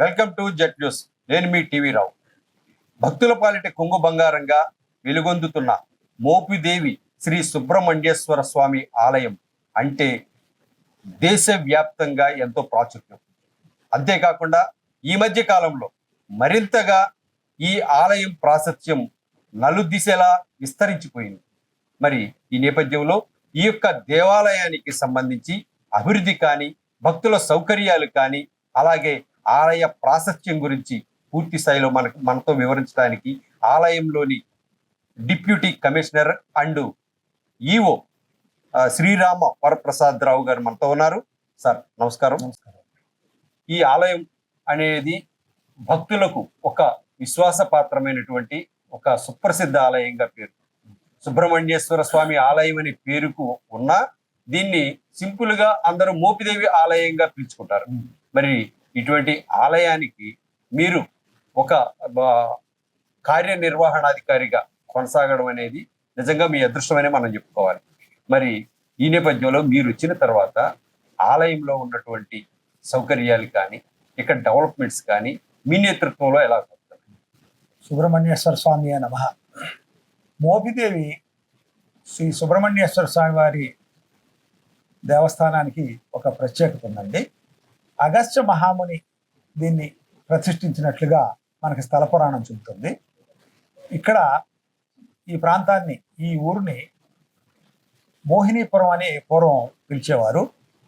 Welcome to jet news. నేను మీ TV రావు. భక్తుల పాలిట కొంగు బంగారంగా వెలుగొందుతున్న మోపిదేవి శ్రీ సుబ్రహ్మణ్యేశ్వర స్వామి ఆలయం అంటే దేశవ్యాప్తంగా ఎంతో ప్రాచుర్యం. అంతేకాకుండా ఈ మధ్య కాలంలో మరింతగా ఈ ఆలయం ప్రాశస్త్యం నలుదిశలా విస్తరించిపోయింది. మరి ఈ నేపథ్యంలో ఈ యొక్క దేవాలయానికి సంబంధించి అభివృద్ధి కానీ భక్తుల సౌకర్యాలు కానీ అలాగే ఆలయ ప్రాశస్త్యం గురించి పూర్తి స్థాయిలో మనకు మనతో వివరించడానికి ఆలయంలోని deputy commissioner and EO Srirama Varaprasad Rao గారు మనతో ఉన్నారు. సార్ నమస్కారం. నమస్కారం. ఈ ఆలయం అనేది భక్తులకు ఒక విశ్వాసపాత్రమైనటువంటి ఒక సుప్రసిద్ధ ఆలయంగా పేరు. సుబ్రహ్మణ్యేశ్వర స్వామి ఆలయం అనే పేరుకు ఉన్న దీన్ని సింపుల్గా అందరూ మోపిదేవి ఆలయంగా పిలుచుకుంటారు. మరి ఇటువంటి ఆలయానికి మీరు ఒక కార్యనిర్వహణాధికారిగా కొనసాగడం అనేది నిజంగా మీ అదృష్టమనే మనం చెప్పుకోవాలి. మరి ఈ నేపథ్యంలో మీరు వచ్చిన తర్వాత ఆలయంలో ఉన్నటువంటి సౌకర్యాలు కానీ ఇక్కడ డెవలప్మెంట్స్ కానీ మీ నేతృత్వంలో ఎలా జరుగుతాయి? సుబ్రహ్మణ్యేశ్వర స్వామి నమ మోపిదేవి శ్రీ సుబ్రహ్మణ్యేశ్వర స్వామి వారి దేవస్థానానికి ఒక ప్రత్యేకత ఉందండి. అగస్త్య మహాముని దీన్ని ప్రతిష్ఠించినట్లుగా మనకి స్థల పురాణం చెబుతుంది. ఇక్కడ ఈ ప్రాంతాన్ని ఈ ఊరిని మోహినీపురం అని పూర్వం పిలిచేవారు.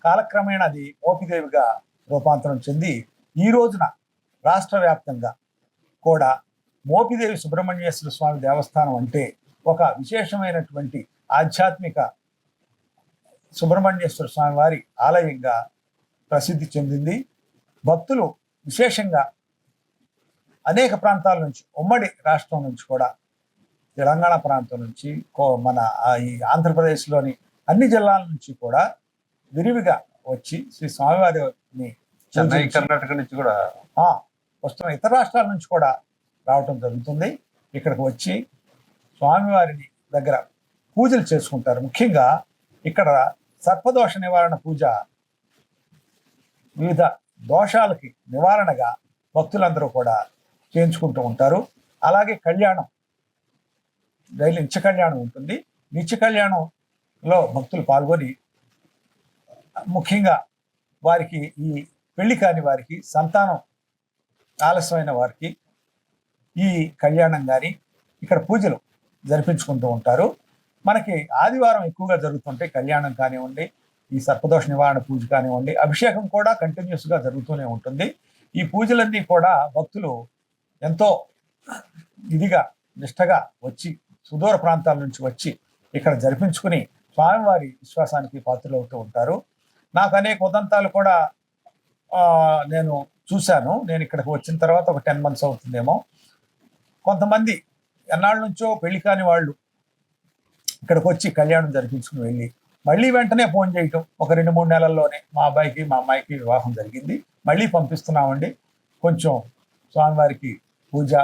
కాలక్రమేణా అది మోపిదేవిగా రూపాంతరం చెంది ఈ రోజున రాష్ట్ర వ్యాప్తంగా కూడా మోపిదేవి సుబ్రహ్మణ్యేశ్వర స్వామి దేవస్థానం అంటే ఒక విశేషమైనటువంటి ఆధ్యాత్మిక సుబ్రహ్మణ్యేశ్వర స్వామి వారి ఆలయంగా ప్రసిద్ధి చెందింది. భక్తులు విశేషంగా అనేక ప్రాంతాల నుంచి ఉమ్మడి రాష్ట్రం నుంచి కూడా తెలంగాణ ప్రాంతం నుంచి కో- మన ఈ ఆంధ్రప్రదేశ్లోని అన్ని జిల్లాల నుంచి కూడా విరివిగా వచ్చి శ్రీ స్వామివారిని చెన్నై కర్ణాటక నుంచి కూడా వస్తున్న ఇతర రాష్ట్రాల నుంచి కూడా రావటం జరుగుతుంది. ఇక్కడికి వచ్చి స్వామివారిని దగ్గర పూజలు చేసుకుంటారు. ముఖ్యంగా ఇక్కడ సర్పదోష నివారణ పూజ వివిధ దోషాలకి నివారణగా భక్తులందరూ కూడా చేయించుకుంటూ ఉంటారు. అలాగే కళ్యాణం డైలీ నిత్య కళ్యాణం ఉంటుంది. నిత్య కళ్యాణంలో భక్తులు పాల్గొని ముఖ్యంగా వారికి ఈ పెళ్ళి కాని వారికి సంతానం ఆలస్యమైన వారికి ఈ కళ్యాణం కానీ ఇక్కడ పూజలు జరిపించుకుంటూ ఉంటారు. మనకి ఆదివారం ఎక్కువగా జరుగుతుంటాయి కళ్యాణం కానివ్వండి ఈ సర్పదోష నివారణ పూజ కానివ్వండి అభిషేకం కూడా కంటిన్యూస్గా జరుగుతూనే ఉంటుంది. ఈ పూజలన్నీ కూడా భక్తులు ఎంతో ఇదిగా నిష్టగా వచ్చి సుదూర ప్రాంతాల నుంచి వచ్చి ఇక్కడ జరిపించుకుని స్వామివారి విశ్వాసానికి పాత్రలవుతూ ఉంటారు. నాకు అనేక ఉదంతాలు కూడా నేను చూశాను. నేను ఇక్కడికి వచ్చిన తర్వాత ఒక టెన్ మంత్స్ అవుతుందేమో. కొంతమంది ఎన్నాళ్ళ నుంచో పెళ్ళి కాని వాళ్ళు ఇక్కడికి వచ్చి కళ్యాణం జరిపించుకుని వెళ్ళి మళ్ళీ వెంటనే ఫోన్ చేయటం. ఒక రెండు మూడు నెలల్లోనే మా అబ్బాయికి మా అమ్మాయికి వివాహం జరిగింది. మళ్ళీ పంపిస్తున్నామండి. కొంచెం స్వామివారికి పూజ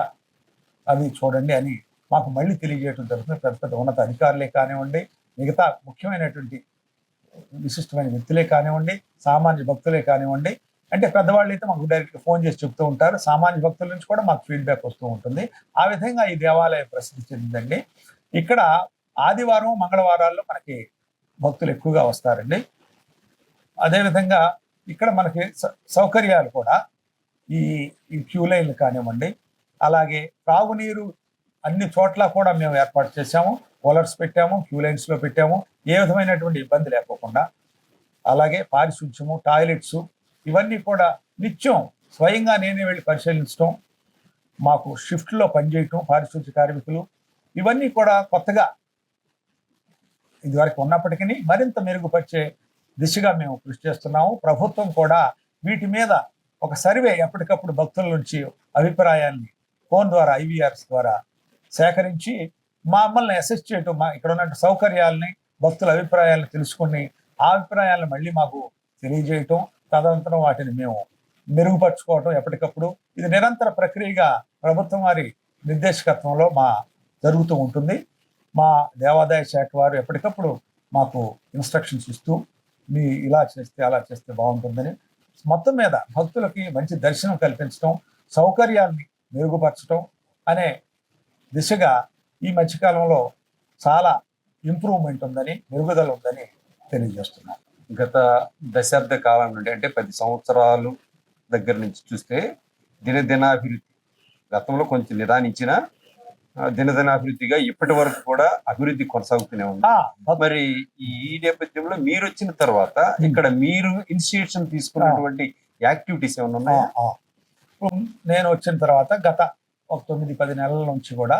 అవి చూడండి అని మాకు మళ్ళీ తెలియజేయడం జరుగుతుంది. పెద్ద పెద్ద ఉన్నత అధికారులే కానివ్వండి మిగతా ముఖ్యమైనటువంటి విశిష్టమైన వ్యక్తులే కానివ్వండి సామాన్య భక్తులే కానివ్వండి అంటే పెద్దవాళ్ళు అయితే మాకు డైరెక్ట్గా ఫోన్ చేసి చెప్తూ ఉంటారు. సామాన్య భక్తుల నుంచి కూడా మాకు ఫీడ్బ్యాక్ వస్తూ ఉంటుంది. ఆ విధంగా ఈ దేవాలయం ప్రసిద్ధి చెందిందండి. ఇక్కడ ఆదివారం మంగళవారాల్లో మనకి భక్తులు ఎక్కువగా వస్తారండి. అదేవిధంగా ఇక్కడ మనకి సౌకర్యాలు కూడా ఈ ఈ క్యూ లైన్లు కానివ్వండి అలాగే త్రాగునీరు అన్ని చోట్ల కూడా మేము ఏర్పాటు చేశాము. కూలర్స్ పెట్టాము క్యూ లైన్స్లో పెట్టాము. ఏ విధమైనటువంటి ఇబ్బంది లేకోకుండా అలాగే పారిశుధ్యము టాయిలెట్స్ ఇవన్నీ కూడా నిత్యం స్వయంగా నేనే వెళ్ళి పరిశీలించడం మాకు షిఫ్ట్లో పనిచేయటం పారిశుద్ధ్య కార్మికులు ఇవన్నీ కూడా కొత్తగా ఇదివరకు ఉన్నప్పటికీ మరింత మెరుగుపరిచే దిశగా మేము కృషి చేస్తున్నాము. ప్రభుత్వం కూడా వీటి మీద ఒక సర్వే ఎప్పటికప్పుడు భక్తుల నుంచి అభిప్రాయాన్ని ఫోన్ ద్వారా ఐవీఆర్స్ ద్వారా సేకరించి మమ్మల్ని అసెస్ చేయటం మా ఇక్కడ ఉన్న సౌకర్యాలని భక్తుల అభిప్రాయాలను తెలుసుకుని ఆ అభిప్రాయాలను మళ్ళీ మాకు తెలియజేయటం తదనంతరం వాటిని మేము మెరుగుపరుచుకోవటం ఎప్పటికప్పుడు. ఇది నిరంతర ప్రక్రియగా ప్రభుత్వం వారి నిర్దేశకత్వంలో మా జరుగుతూ ఉంటుంది. మా దేవాదాయ శాఖ వారు ఎప్పటికప్పుడు మాకు ఇన్స్ట్రక్షన్స్ ఇస్తూ మీ ఇలా చేస్తే అలా చేస్తే బాగుంటుందని మొత్తం మీద భక్తులకి మంచి దర్శనం కల్పించడం సౌకర్యాన్ని మెరుగుపరచడం అనే దిశగా ఈ మధ్యకాలంలో చాలా ఇంప్రూవ్మెంట్ ఉందని మెరుగుదల ఉందని తెలియజేస్తున్నాను గత దశాబ్ద కాలం నుండి అంటే పది సంవత్సరాలు దగ్గర నుంచి చూస్తే దినదినాభివృద్ధి గతంలో కొంచెం నిదానించిన దినదినాభివృద్ధిగా ఇప్పటి వరకు కూడా అభివృద్ధి కొనసాగుతూనే ఉంది. మరి ఈ నేపథ్యంలో మీరు వచ్చిన తర్వాత ఇక్కడ మీరు ఇనిషియేషన్ తీసుకున్నటువంటి యాక్టివిటీస్ ఏమైనా ఉన్నాయా? నేను వచ్చిన తర్వాత గత ఒక తొమ్మిది పది నెలల నుంచి కూడా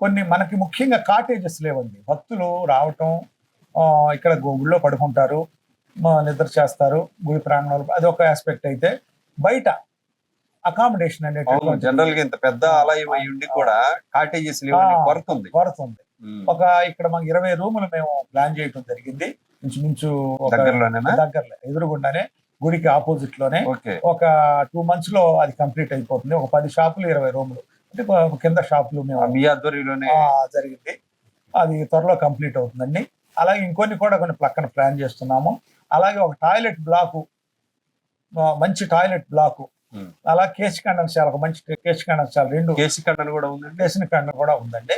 కొన్ని మనకి ముఖ్యంగా కాటేజెస్ లేవండి. భక్తులు రావటం ఇక్కడ గుడిలో పడుకుంటారు నిద్ర చేస్తారు గుడి ప్రాంగణంలో అది ఒక ఆస్పెక్ట్ అయితే బయట అకామిడేషన్ అనేటువంటి జనరల్గా ఇంత పెద్ద ఆలయం అయి ఉండి కూడా కాటేజెస్. కొరత ఉంది కొరత ఉంది. ఒక ఇక్కడ మాకు ఇరవై రూములు మేము ప్లాన్ చేయడం జరిగింది. ఇంచుమించు దగ్గరలో ఎదురుగుండానే గుడికి ఆపోజిట్లోనే. ఒక టూ మంత్స్లో అది కంప్లీట్ అయిపోతుంది. ఒక పది షాపులు ఇరవై రూములు. అంటే కింద షాపులు మేము మీ ఆధ్వర్యంలోనే జరిగింది. అది త్వరలో కంప్లీట్ అవుతుందండి. అలాగే ఇంకొన్ని కూడా కొన్ని పక్కన ప్లాన్ చేస్తున్నాము. అలాగే ఒక టాయిలెట్ బ్లాకు మంచి టాయిలెట్ బ్లాకు. అలా కేసి ఖండనశాల ఒక మంచి కేసి ఖండనశాల రెండు కేసీ ఖండన కూడా ఉందండి. కేసిన ఖండన కూడా ఉందండి.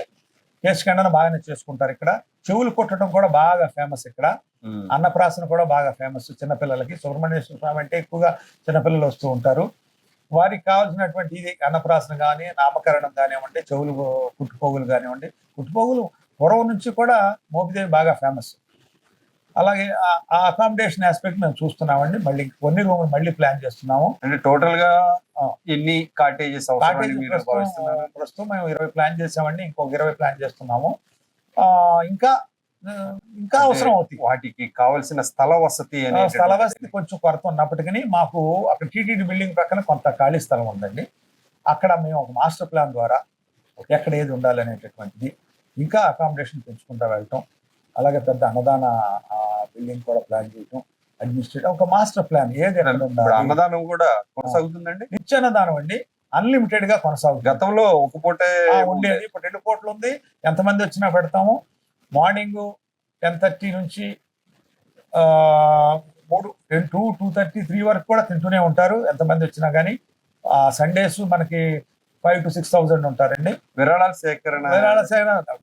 కేసి ఖండన బాగానే చేసుకుంటారు ఇక్కడ. చెవులు కొట్టడం కూడా బాగా ఫేమస్ ఇక్కడ. అన్నప్రాసన కూడా బాగా ఫేమస్ చిన్నపిల్లలకి. సుబ్రహ్మణ్యేశ్వర స్వామి అంటే ఎక్కువగా చిన్నపిల్లలు వస్తూ ఉంటారు. వారికి కావాల్సినటువంటి ఇది అన్నప్రాసన కానీ నామకరణం కానివ్వండి చెవులు కుట్టుపోగులు కానివ్వండి కుట్టుపోగులు పూర్వం నుంచి కూడా మోపిదేవి బాగా ఫేమస్ అలాగే ఆ- అకామిడేషన్ ఆస్పెక్ట్ మేము చూస్తున్నామండి. మళ్ళీ కొన్ని రూములు మళ్ళీ ప్లాన్ చేస్తున్నాము. అంటే టోటల్గా. ఎన్ని కాటేజెస్ ప్రస్తుతం మేము ఇరవై ప్లాన్ చేసామండి ఇంకొక ఇరవై ప్లాన్ చేస్తున్నాము. ఇంకా ఇంకా అవసరం అవుతాయి. వాటికి కావలసిన స్థల వసతి. స్థల వసతి కొంచెం కొరత ఉన్నప్పటికీ మాకు అక్కడ టీటీడీ బిల్డింగ్ ప్రక్కన కొంత ఖాళీ స్థలం ఉందండి. అక్కడ మేము ఒక మాస్టర్ ప్లాన్ ద్వారా ఎక్కడ ఏది ఉండాలనేటటువంటిది ఇంకా అకామిడేషన్ పెంచుకుంటూ వెళ్ళటం. అలాగే పెద్ద అన్నదాన బిల్డింగ్ కూడా ప్లాన్ చేయటం అడ్మినిస్ట్రేట్ ఒక మాస్టర్ ప్లాన్ ఏది అన్నదానం కూడా కొనసాగుతుందండి? నిత్య అన్నదానం అండి. అన్లిమిటెడ్గా కొనసాగుతుంది. గతంలో ఒక పూటే ఉండేది ఇప్పుడు రెండు కోట్లు ఉంది. ఎంతమంది వచ్చినా పెడతాము. మార్నింగ్ టెన్ థర్టీ నుంచి ఆ, మూడు టూ టూ థర్టీ త్రీ వరకు కూడా తింటూనే ఉంటారు. ఎంతమంది వచ్చినా కానీ సండేస్ మనకి ఫైవ్ టు సిక్స్ థౌజండ్ ఉంటారండి. విరాళాల సేకరణ విరాళ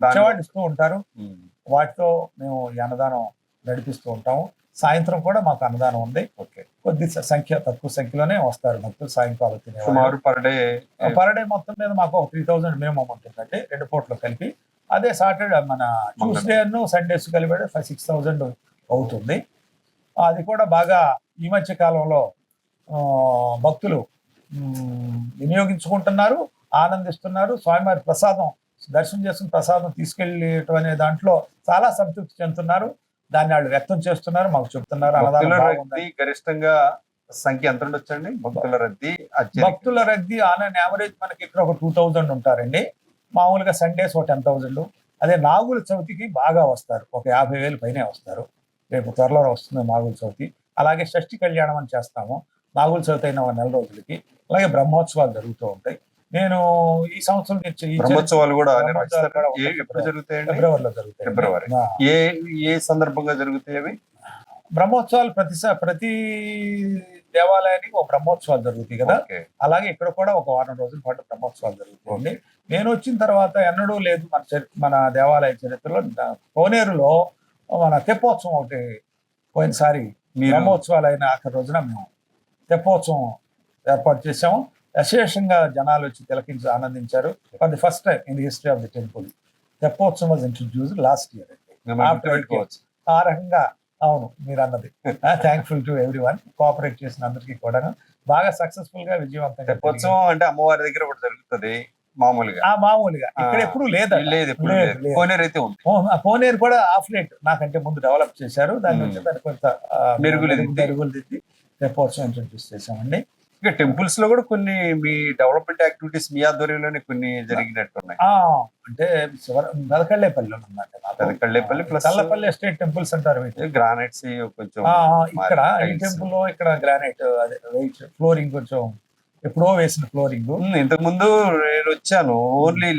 వచ్చేవాళ్ళు ఇస్తూ ఉంటారు. వాటితో మేము ఈ అన్నదానం నడిపిస్తూ ఉంటాము. సాయంత్రం కూడా మాకు అన్నదానం ఉంది. ఓకే. కొద్ది సంఖ్య తక్కువ సంఖ్యలోనే వస్తారు భక్తులు సాయంకాలం సుమారు పర్ డే పర్ డే మొత్తం మీద మాకు త్రీ థౌసండ్ మినిమం ఉంటుందండి రెండు పూట్లు కలిపి. అదే సాటర్డే మన ట్యూస్డే అను సండేస్ కలిపి ఫైవ్ సిక్స్ థౌజండ్ అవుతుంది. అది కూడా బాగా ఈ మధ్య కాలంలో భక్తులు వినియోగించుకుంటున్నారు ఆనందిస్తున్నారు. స్వామివారి ప్రసాదం దర్శనం చేసుకుని ప్రసాదం తీసుకెళ్ళటం అనే దాంట్లో చాలా సంతృప్తి చెందుతున్నారు. దాన్ని వాళ్ళు వ్యక్తం చేస్తున్నారు మాకు చెప్తున్నారు గరిష్టంగా సంఖ్య ఎంత ఉండొచ్చండి? భక్తుల రద్దీ. భక్తుల రద్దీ ఆన్ అన్ యావరేజ్ మనకి ఇక్కడ ఒక టూ థౌజండ్ ఉంటారండి. మామూలుగా సండేస్ ఒక టెన్ థౌజండ్ అదే నాగుల చవితికి బాగా వస్తారు. ఒక యాభై వేలు పైనే వస్తారు. రేపు త్వరలో వస్తుంది నాగుల చవితి. అలాగే షష్ఠి కళ్యాణం అని చేస్తాము. నాగుల చవితి అయిన నెల రోజులకి. అలాగే బ్రహ్మోత్సవాలు జరుగుతూ ఉంటాయి. నేను ఈ సంవత్సరం బ్రహ్మోత్సవాలు కూడా ఎప్పుడు జరుగుతాయండి? ఫిబ్రవరిలో జరుగుతాయి. ఫిబ్రవరి. ఏ ఏ సందర్భంగా జరుగుతాయి అవి? బ్రహ్మోత్సవాలు ప్రతి ప్రతి దేవాలయానికి ఒక బ్రహ్మోత్సవాలు జరుగుతాయి కదా. అలాగే ఇక్కడ కూడా ఒక వారం రోజుల పాటు బ్రహ్మోత్సవాలు జరుగుతుంది నేను వచ్చిన తర్వాత ఎన్నడూ లేదు మన మన దేవాలయ చరిత్రలో. కోనేరులో మన తెప్పోత్సవం ఒకటి పోయినసారి బ్రహ్మోత్సవాలు అయిన ఆఖరి రోజున మేము తెప్పోత్సవం ఏర్పాటు చేశాము. అశేషంగా జనాలు వచ్చి తిలకించి ఆనందించారు. For the first time in the history of the temple Teppotsavam was introduce last year గుర్తుపెట్టుకోవచ్చు ఆ రకంగా అవును మీరు అన్నది thankful to everyone cooperate చేసిన అందరికీ కూడా బాగా సక్సెస్ఫుల్గా విజయవంతంగా జరిగింది. తెప్పోత్సవం అంటే అమ్మవారి దగ్గర ఒకటి జరుగుతుంది మామూలుగా. ఆ మామూలుగా. ఇక్కడ ఎప్పుడు లేదా? లేదు. కోనేరు అయితే ఉంది. కోనేరు కూడా ఆఫ్ లైట్ నాకంటే ముందు డెవలప్ చేశారు. దాని. నుంచి దాన్ని కొంత మెరుగులు. మెరుగులు దిద్ది తెప్పోత్సవం ఇంట్రడ్యూస్ చేశామండి. ఇంకా టెంపుల్స్లో కూడా కొన్ని మీ డెవలప్మెంట్ యాక్టివిటీస్ మీ ఆధ్వర్యంలోనే కొన్ని జరిగినట్టున్నాయి ఆ అంటే శివ మెదకళ్ళేపల్లి ఉందండి అది Kallepalli plus Challapalli estate temples అంటారు. గ్రానైట్స్ కొంచెం ఇక్కడ ఈ. టెంపుల్లో ఇక్కడ గ్రానైట్ అదే ఫ్లోరింగ్ కొంచెం ఎప్పుడో వేసిన ఫ్లోరింగ్. ఇంతకు ముందు నేను వచ్చాను ఓన్లీ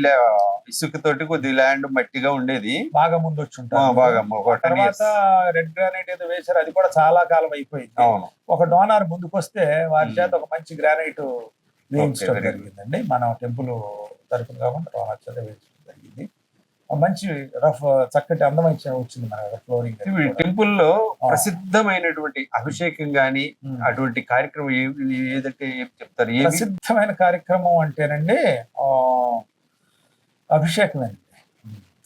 ఇసుక తోటి కొద్ది ల్యాండ్ మట్టిగా ఉండేది. బాగా ముందు వచ్చి బాగా తర్వాత రెడ్ గ్రానైట్ ఏదో వేశారు. అది కూడా చాలా కాలం అయిపోయింది. అవును. ఒక డోనార్ ముందుకు వస్తే వారి. చేత ఒక మంచి గ్రానైట్ వేయించడం. జరిగిందండి. మన టెంపుల్ తరపున కాకుండా డోనార్ చేత వేయించడం జరిగింది. మంచి రఫ్ చక్కటి అందమైన వచ్చింది మన ఫ్లోరింగ్ టెంపుల్లో ప్రసిద్ధమైనటువంటి అభిషేకం గాని అటువంటి కార్యక్రమం ఏదంటే ఏం చెప్తారు? ప్రసిద్ధమైన కార్యక్రమం అంటేనండి ఆ, అభిషేకమేనండి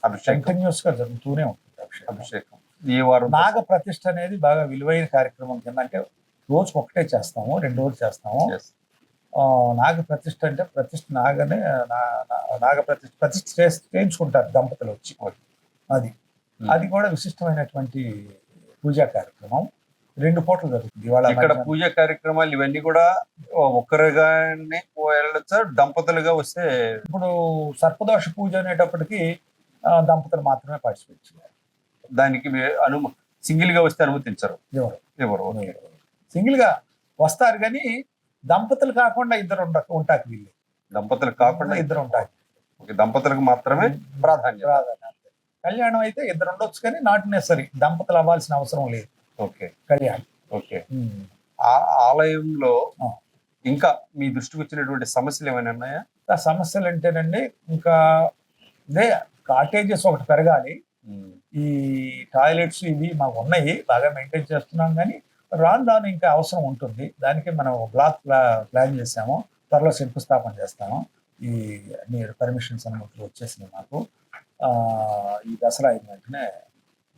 అభిషేకం. కంటిన్యూస్గా జరుగుతూనే ఉంటుంది అభిషేకం. అభిషేకం. ఏ వారం? నాగ ప్రతిష్ఠ అనేది బాగా విలువైన కార్యక్రమం కింద అంటే రోజుకి ఒకటే చేస్తాము రెండు రోజులు చేస్తాము. నాగ ప్రతిష్ఠ అంటే ప్రతిష్ఠ నాగనే నా- నా- నాగ ప్రతిష్ఠ ప్రతిష్ఠ చేసి చేయించుకుంటారు దంపతులు వచ్చి. అది. అది కూడా విశిష్టమైనటువంటి పూజా కార్యక్రమం. రెండు పూటలు జరుగుతుంది. ఇవాళ ఇక్కడ. పూజ కార్యక్రమాలు ఇవన్నీ కూడా ఒక్కరుగానే వెళ్ళొచ్చా దంపతులుగా వస్తే ఇప్పుడు సర్పదోష పూజ అనేటప్పటికి దంపతులు మాత్రమే పార్టిసిపేట్ చేయాలి. దానికి వే- అను సింగిల్గా వస్తే అనుమతించరు. ఎవరు? ఎవరు? సింగిల్గా వస్తారు కానీ దంపతులు కాకుండా ఇద్దరు ఉంటాకి వీళ్ళు. దంపతులు కాకుండా ఇద్దరు ఒక దంపతులకు మాత్రమే ప్రాధాన్యత. ప్రాధాన్యత. కళ్యాణం అయితే ఇద్దరు ఉండొచ్చు కానీ నాట్ నెసరీ దంపతులు అవ్వాల్సిన అవసరం లేదు. ఓకే. కళ్యాణం. ఓకే. ఆ ఆలయంలో. ఇంకా మీ దృష్టికి వచ్చినటువంటి సమస్యలు ఏమైనా ఉన్నాయా? ఆ సమస్యలు అంటేనండి ఇంకా ఇదే కాటేజెస్ ఒకటి పెరగాలి. ఈ టాయిలెట్స్ ఇవి మాకు ఉన్నాయి బాగా మెయింటైన్ చేస్తున్నాం కానీ రాను రాను ఇంకా అవసరం ఉంటుంది. దానికి మనం బ్లాక్ ప్లా- ప్లాన్ చేసాము. త్వరలో శంకుస్థాపన చేస్తాము. ఈ అన్ని పర్మిషన్స్ అనుమతులు వచ్చేసినాయి మాకు. ఈ దసరా అయిన వెంటనే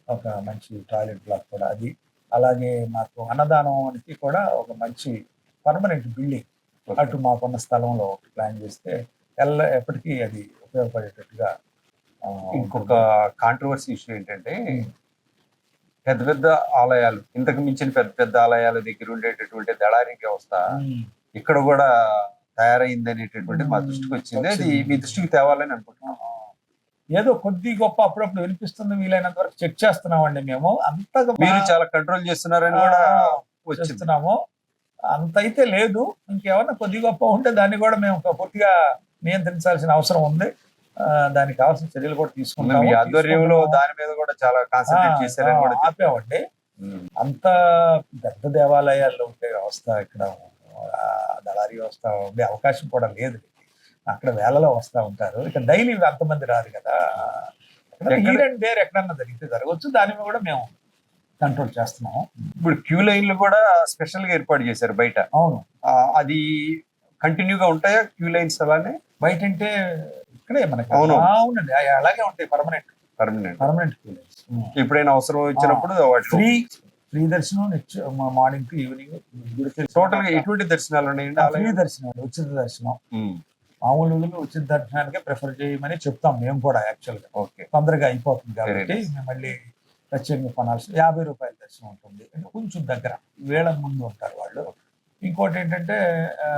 ఒక మంచి టాయిలెట్ బ్లాక్ కూడా అది. అలాగే మాకు అన్నదానానికి కూడా ఒక మంచి పర్మనెంట్ బిల్డింగ్ అటు మాకున్న స్థలంలో ఒకటి ప్లాన్ చేస్తే ఎల్ల ఎప్పటికీ అది ఉపయోగపడేటట్టుగా ఇంకొక కాంట్రవర్సీ ఇష్యూ ఏంటంటే పెద్ద పెద్ద ఆలయాలు ఇంతకు మించిన పెద్ద పెద్ద ఆలయాల దగ్గర ఉండేటటువంటి దళారీ వ్యవస్థ. ఇక్కడ కూడా తయారైంది అనేటటువంటి మా దృష్టికి వచ్చింది. అది మీ దృష్టికి తేవాలని అనుకుంటున్నాం. ఏదో కొద్ది గొప్ప అప్పుడప్పుడు వినిపిస్తుంది వీలైనంత వరకు చెక్ చేస్తున్నామండి మేము. అంతగా మీరు చాలా కంట్రోల్ చేస్తున్నారని కూడా వచ్చింది. చేస్తున్నాము. అంత అయితే లేదు. ఇంకేమన్నా కొద్ది గొప్ప ఉంటే దాన్ని కూడా మేము పూర్తిగా నియంత్రించాల్సిన అవసరం ఉంది. దానికి కావాల్సిన చర్యలు కూడా తీసుకుంటాము. మీ ఆధ్వర్యంలో. దాని మీద కూడా చాలా కాన్సన్ట్రేట్ చేశారని కూడా ఉమ్. అంత పెద్ద దేవాలయాల్లో ఉండే వ్యవస్థ ఇక్కడ దళారీ వ్యవస్థ ఉండే అవకాశం కూడా లేదు. అక్కడ వేలలో వస్తూ ఉంటారు. ఇక్కడ డైలీ అంతమంది రారు కదా. హీర్ అండ్ దేర్ ఎక్కడన్నా జరిగితే జరగవచ్చు. దాని మీద కూడా మేము కంట్రోల్ చేస్తున్నాము. ఇప్పుడు క్యూ లైన్లు కూడా స్పెషల్గా ఏర్పాటు చేశారు బయట. అవును. అది కంటిన్యూగా ఉంటాయా క్యూ లైన్స్ అలానే? బయట అంటే ఇక్కడే మనకి అవును. అవునండి అవి అలాగే ఉంటాయి పర్మనెంట్ పర్మనెంట్ పర్మనెంట్ ఎప్పుడైనా అవసరం వచ్చినప్పుడు ఫ్రీ ఫ్రీ దర్శనం మార్నింగ్ టు ఈవినింగ్ టోటల్గా ఎటువంటి దర్శనాలు ఉన్నాయండి? ఫ్రీ ఆలయం దర్శనం ఉచిత దర్శనం. ఉమ్, మామూలు రోజుల్లో ఉచిత దర్శనానికే ప్రిఫర్ చేయమని చెప్తాం మేము కూడా యాక్చువల్గా. ఓకే తొందరగా అయిపోతుంది కాబట్టి. మేము మళ్ళీ ప్రత్యేకంగా కొనాల్సి యాభై రూపాయల దర్శనం ఉంటుంది. అంటే కొంచెం దగ్గర వేళ ముందు ఉంటారు వాళ్ళు. ఇంకోటి ఏంటంటే ఆ,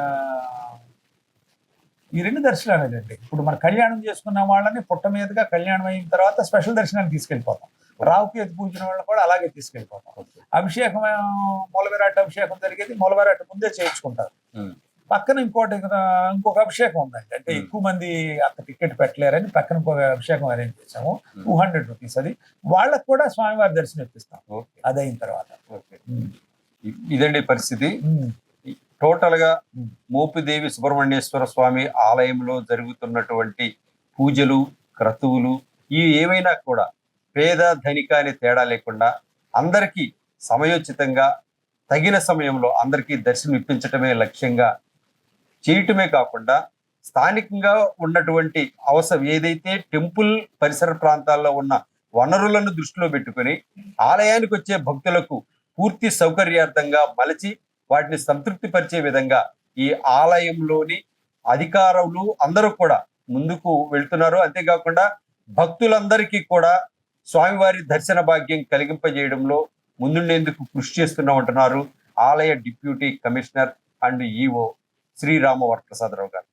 ఈ రెండు దర్శనాలు అండి ఇప్పుడు మన కళ్యాణం చేసుకున్న వాళ్ళని పుట్ట మీదుగా కళ్యాణం అయిన తర్వాత స్పెషల్ దర్శనానికి తీసుకెళ్ళిపోతాం. రావుకేతు పూజన వాళ్ళని కూడా అలాగే తీసుకెళ్ళిపోతాం. అభిషేకం మూలవిరాట్ అభిషేకం జరిగేది మూలవిరాట్ ముందే చేయించుకుంటారు. పక్కన ఇంకోటి ఇంకొక అభిషేకం ఉందండి. అంటే. ఎక్కువ మంది అంత టికెట్ పెట్టలేరని పక్కన ఇంకొక అభిషేకం అరేంజ్ చేసాము. టూ హండ్రెడ్ రూపీస్ అది. వాళ్ళకు కూడా స్వామివారి దర్శనం ఇప్పిస్తాం. ఓకే. అది అయిన తర్వాత ఇదండి పరిస్థితి. టోటల్గా మోపిదేవి సుబ్రహ్మణ్యేశ్వర స్వామి ఆలయంలో జరుగుతున్నటువంటి పూజలు క్రతువులు ఇవి ఏవైనా కూడా పేద ధనిక అనే తేడా లేకుండా అందరికీ సమయోచితంగా తగిన సమయంలో అందరికీ దర్శనం ఇప్పించటమే లక్ష్యంగా చేయటమే కాకుండా స్థానికంగా ఉన్నటువంటి అవసరం ఏదైతే టెంపుల్ పరిసర ప్రాంతాల్లో ఉన్న వనరులను దృష్టిలో పెట్టుకొని ఆలయానికి వచ్చే భక్తులకు పూర్తి సౌకర్యార్థంగా మలచి వాటిని సంతృప్తి పరిచే విధంగా ఈ ఆలయంలోని అధికారులు అందరూ కూడా ముందుకు వెళ్తున్నారు. అంతేకాకుండా భక్తులందరికీ కూడా స్వామివారి దర్శన భాగ్యం కలిగింపజేయడంలో ముందుండేందుకు కృషి చేస్తున్నామంటున్నారు ఆలయ deputy commissioner and EO Srirama Varaprasadarao గారు.